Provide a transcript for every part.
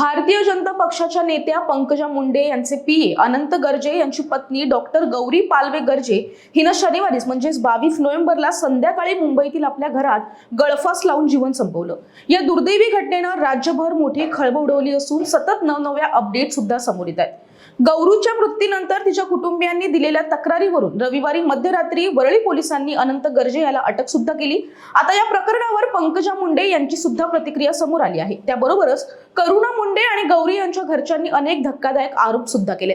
भारतीय जनता पक्षाच्या नेत्या पंकजा मुंडे यांचे पीए अनंत गर्जे यांची पत्नी डॉक्टर गौरी पालवे गर्जे हिनं शनिवारीच म्हणजेच बावीस नोव्हेंबरला संध्याकाळी मुंबईतील आपल्या घरात गळफास लावून जीवन संपवलं. या दुर्दैवी घटनेनं राज्यभर मोठी खळबळ उडवली असून सतत नवनव्या अपडेट सुद्धा समोर येत आहेत. गौरूच्या मृत्यूनंतर तिच्या कुटुंबियांनी दिलेल्या तक्रारीवरून रविवारी मध्यरात्री वरळी पोलिसांनी अनंत गर्जे याला अटक सुद्धा केली. आता या प्रकरणावर पंकजा मुंडे यांची सुद्धा प्रतिक्रिया समोर आली आहे. त्याबरोबरच करुणा मुंडे आणि गौरी यांच्या घरच्यांनी अनेक धक्कादायक आरोप सुद्धा केले.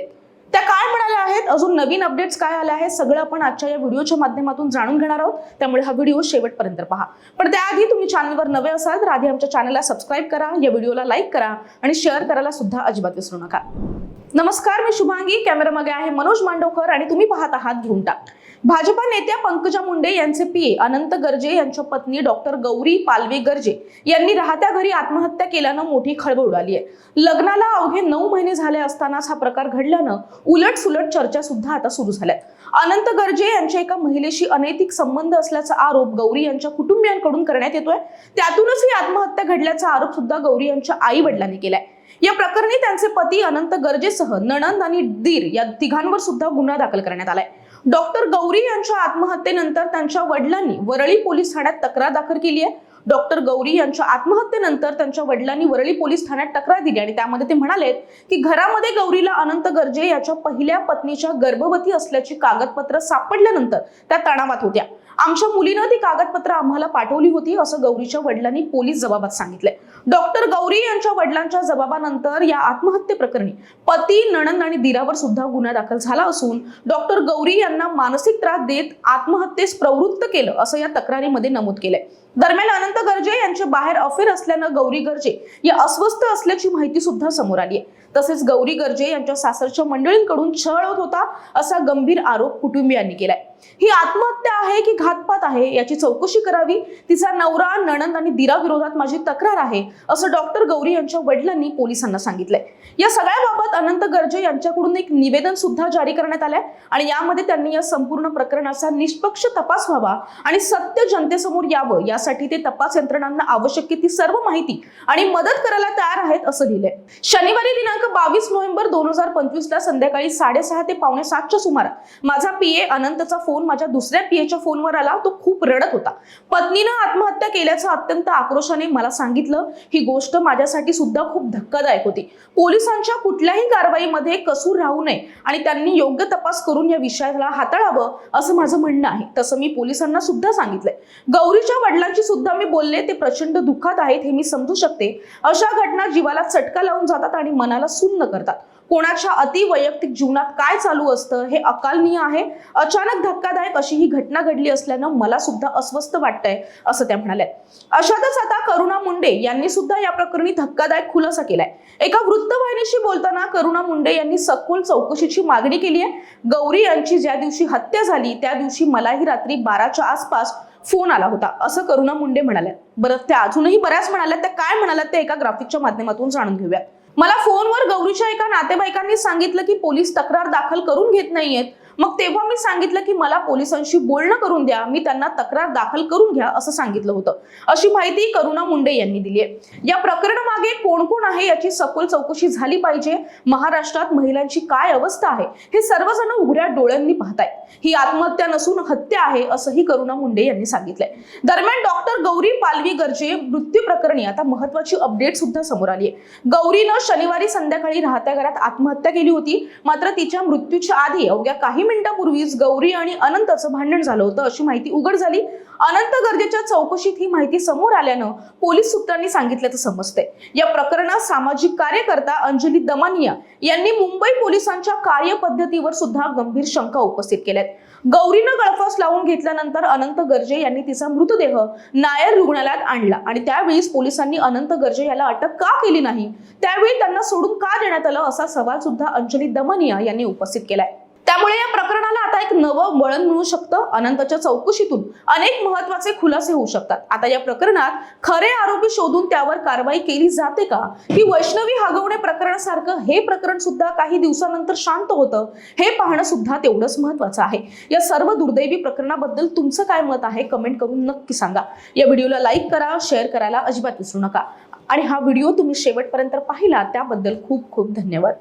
त्या काय म्हणाल्या आहेत? अजून नवीन अपडेट्स काय आल्या आहेत? सगळं आपण आजच्या या व्हिडिओच्या माध्यमातून जाणून घेणार आहोत. त्यामुळे हा व्हिडिओ शेवटपर्यंत पहा. पण त्याआधी तुम्ही चॅनलवर नवे असाल तर आधी आमच्या चॅनलला सबस्क्राईब करा. या व्हिडिओला लाईक करा आणि शेअर करायला सुद्धा अजिबात विसरू नका. नमस्कार मी शुभांगी. कॅमेरामागे आहे मनोज मांडवकर आणि तुम्ही पाहत आहात घेऊन टाक भाजपा नेत्या पंकजा मुंडे यांचे पीए अनंत गर्जे यांच्या पत्नी डॉक्टर गौरी पालवे गर्जे यांनी राहत्या घरी आत्महत्या केल्यानं मोठी खळबळ उडाली आहे. लग्नाला अवघे नऊ महिने झाले असतानाच हा प्रकार घडल्यानं उलट सुलट चर्चा सुद्धा आता सुरू झाल्यात. अनंत गर्जे यांच्या एका महिलेशी अनैतिक संबंध असल्याचा आरोप गौरी यांच्या कुटुंबियांकडून करण्यात येतोय. त्यातूनच ही आत्महत्या घडल्याचा आरोप सुद्धा गौरी यांच्या आई वडिलांनी केलाय. या प्रकरणी त्यांचे पती अनंत गर्जेसह नणंद आणि दीर या तिघांवर सुद्धा गुन्हा दाखल करण्यात आलाय. डॉक्टर गौरी यांच्या आत्महत्येनंतर त्यांच्या वडिलांनी वरळी पोलीस ठाण्यात तक्रार दाखल केली आहे. डॉक्टर गौरी यांच्या आत्महत्येनंतर त्यांच्या वडिलांनी वरळी पोलीस ठाण्यात तक्रार दिली आणि त्यामध्ये ते म्हणाले की घरामध्ये गौरीला अनंत गर्जे याच्या पहिल्या पत्नीच्या गर्भवती असल्याची कागदपत्र सापडल्यानंतर त्या तणावात होत्या. आमच्या मुलीनं ती कागदपत्र आम्हाला पाठवली होती असं गौरीच्या वडिलांनी पोलीस जबाबात सांगितले डॉक्टर गौरी यांच्या वडिलांच्या जबाबानंतर या आत्महत्ये प्रकरणी पती नणंद आणि दिरावर सुद्धा गुन्हा दाखल झाला असून डॉक्टर गौरी यांना मानसिक त्रास देत आत्महत्येस प्रवृत्त केलं असं या तक्रारीमध्ये नमूद केलंय. दरम्यान अनंत गर्जे यांचे बाहेर अफेअर असल्यानं गौरी गर्जे या अस्वस्थ असल्याची माहिती सुद्धा समोर आली आहे. तसेच गौरी गर्जे यांच्या सासरच्या मंडळींकडून छळ होत होता असा गंभीर आरोप कुटुंबियांनी केलाय. ही आत्महत्या आहे की घातपात आहे याची चौकशी करावी? तिचा नवरा नणंद आणि दिरा विरोधात माझी तक्रार आहे असं डॉक्टर गौरी यांच्या वडिलांनी पोलिसांना सांगितलंय. या सगळ्याबाबत अनंत गर्जे यांच्याकडून एक निवेदन सुद्धा जारी करण्यात आलंय आणि यामध्ये त्यांनी या संपूर्ण प्रकरणाचा निष्पक्ष तपास व्हावा आणि सत्य जनतेसमोर यावं या यासाठी ते तपास यंत्रणांना आवश्यक ती सर्व माहिती आणि मदत करायला तयार आहेत असं लिहिलंय. शनिवारी दिनांक बावीस नोव्हेंबर दोन हजार पंचवीस ला संध्याकाळी साडेसहा ते पावणे सातच्या सुमारात माझा पीए अनंतचा फोन माझ्या दुसऱ्या पीएच्या फोनवर आला. तो खूप रडत होता. पत्नीनं आत्महत्या केल्याचं अत्यंत आक्रोशाने मला सांगितलं. ही गोष्ट माझ्यासाठी सुद्धा खूप धक्कादायक होती. पोलिसांच्या कुठल्याही कारवाईमध्ये कसूर राहू नये आणि त्यांनी योग्य तपास करून या विषयाला हाताळावं असं माझं म्हणणं आहे. तसं मी पोलिसांना सुद्धा सांगितलंय. गौरीच्या वडिलांची सुद्धा मी बोलले ते प्रचंड दुःखात आहेत हे मी समजू शकते. अशा घटना जीवाला चटका लावून जातात आणि मनाला सुन्न करतात. कोणाच्या अतिवैयक्तिक जीवनात काय चालू असतं हे अकालनीय आहे. अचानक धक्कादायक अशी ही घटना घडली असल्यानं मला सुद्धा अस्वस्थ वाटतंय असं त्या म्हणाल्या. अशातच आता करुणा मुंडे यांनी सुद्धा या प्रकरणी धक्कादायक खुलासा केलाय. एका वृत्तवाहिनीशी बोलताना करुणा मुंडे यांनी सखोल चौकशीची मागणी केली आहे गौरी यांची ज्या दिवशी हत्या झाली त्या दिवशी मलाही रात्री बाराच्या आसपास फोन आला होता. असं करुणा मुंडे म्हणाल्या. बरं त्या अजूनही बऱ्याच म्हणाल्या. त्या काय म्हणाल्या ते एका ग्राफिकच्या माध्यमातून जाणून घेऊयात मला फोनवर गौरीच्या एका नातेवाईकांनी सांगितलं की पोलीस तक्रार दाखल करून घेत नाहीयेत. मग तेव्हा मी सांगितलं की मला पोलिसांशी बोलणं करून द्या मी त्यांना तक्रार दाखल करून घ्या असं सांगितलं होतं. अशी माहिती करुणा मुंडे यांनी दिली आहे. या प्रकरणामागे कोण कोण आहे याची सखोल चौकशी झाली पाहिजे? महाराष्ट्रात महिलांची काय अवस्था आहे? हे सर्वजण उघड्या डोळ्यांनी पाहताय. ही आत्महत्या नसून हत्या आहे असंही करुणा मुंडे यांनी सांगितलंय. दरम्यान डॉक्टर गौरी पालवी गर्जे मृत्यू प्रकरणी आता महत्वाची अपडेट सुद्धा समोर आली आहे. गौरीनं शनिवारी संध्याकाळी राहत्या घरात आत्महत्या केली होती. मात्र तिच्या मृत्यूच्या आधी अवघ्या काही मिनिटापूर्वीच गौरी आणि अनंतचं भांडण झालं होतं अशी माहिती उघड झाली. अनंत गर्जेच्या चौकशीत ही माहिती समोर आल्यानं पोलीस सूत्रांनी सांगितल्याचं समजतंय. या प्रकरणात सामाजिक कार्यकर्ता अंजली दमानिया यांनी मुंबई पोलिसांच्या कार्यपद्धतीवर सुद्धा गंभीर शंका उपस्थित केल्यात. गौरीनं गळफास लावून घेतल्यानंतर अनंत गर्जे यांनी तिचा मृतदेह नायर रुग्णालयात आणला आणि त्यावेळीच पोलिसांनी अनंत गर्जे याला अटक का केली नाही? त्यावेळी त्यांना सोडून का देण्यात आलं असा सवाल सुद्धा अंजली दमनिया यांनी उपस्थित केलाय. त्यामुळे या प्रकरणाला आता एक नवं वळण मिळू शकतं अनंतच्या चौकशीतून. अनेक महत्त्वाचे खुलासे होऊ शकतात. आता या प्रकरणात खरे आरोपी शोधून त्यावर कारवाई केली जाते का? की वैष्णवी हगवणे प्रकरणासारखं हे प्रकरण सुद्धा काही दिवसानंतर शांत होतं? हे पाहणं सुद्धा तेवढंच महत्वाचं आहे. या सर्व दुर्दैवी प्रकरणाबद्दल तुमचं काय मत आहे? कमेंट करून नक्की सांगा. या व्हिडिओला लाईक करा शेअर करायला अजिबात विसरू नका. आणि हा व्हिडिओ तुम्ही शेवटपर्यंत पाहिला त्याबद्दल खूप खूप धन्यवाद.